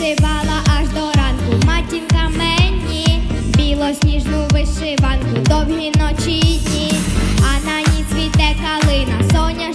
вишивала аж до ранку. Матінка мені білосніжну вишиванку, довгі ночі дні, а на ній цвіте калина. Соня